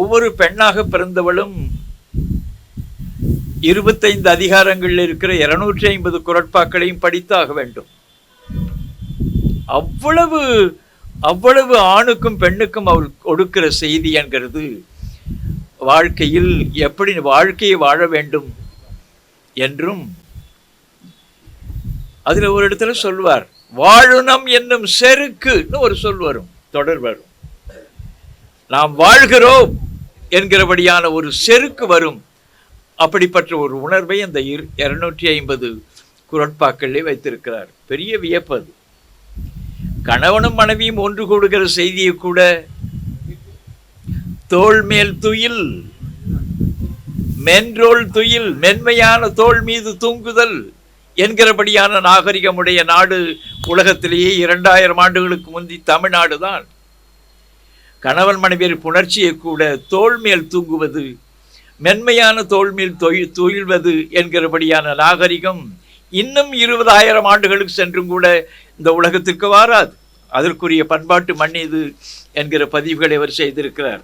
ஒவ்வொரு பெண்ணாக பிறந்தவளும் இருபத்தைந்து அதிகாரங்களில் இருக்கிற இருநூற்றி ஐம்பது குரட்பாக்களையும் படித்தாக வேண்டும். அவ்வளவு அவ்வளவு ஆணுக்கும் பெண்ணுக்கும் அவள் கொடுக்கிற செய்தி என்கிறது. வாழ்க்கையில் எப்படி வாழ்க்கையை வாழ வேண்டும் என்றும் அதில் ஒரு இடத்துல சொல்வார். வாழுனம் என்னும் செருக்குன்னு ஒரு சொல் வரும் தொடர் வரும். நாம் வாழ்கிறோம். என்கிறபடியான ஒரு செருக்கு வரும். அப்படிப்பட்ட ஒரு உணர்வை அந்த இருநூற்றி ஐம்பது குரட்பாக்களிலே வைத்திருக்கிறார். பெரிய வியப்பது கணவனும் மனைவியும் ஒன்று கூடுகிற செய்தியை கூட தோள் மேல் துயில் மென்றோல் துயில் மென்மையான தோள் மீது தூங்குதல் என்கிறபடியான நாகரிகமுடைய நாடு உலகத்திலேயே இரண்டாயிரம் ஆண்டுகளுக்கு முந்தி தமிழ்நாடு தான். கணவன் மனைவியர் புணர்ச்சியை கூட தோல்மேல் தூங்குவது மென்மையான தோல் மேல் தொழில் துயில்வது என்கிறபடியான நாகரிகம் இன்னும் இருபதாயிரம் ஆண்டுகளுக்கு சென்றும் கூட இந்த உலகத்திற்கு வாராது. அதற்குரிய பண்பாட்டு மண் இது என்கிற பதிவுகளை அவர் செய்திருக்கிறார்.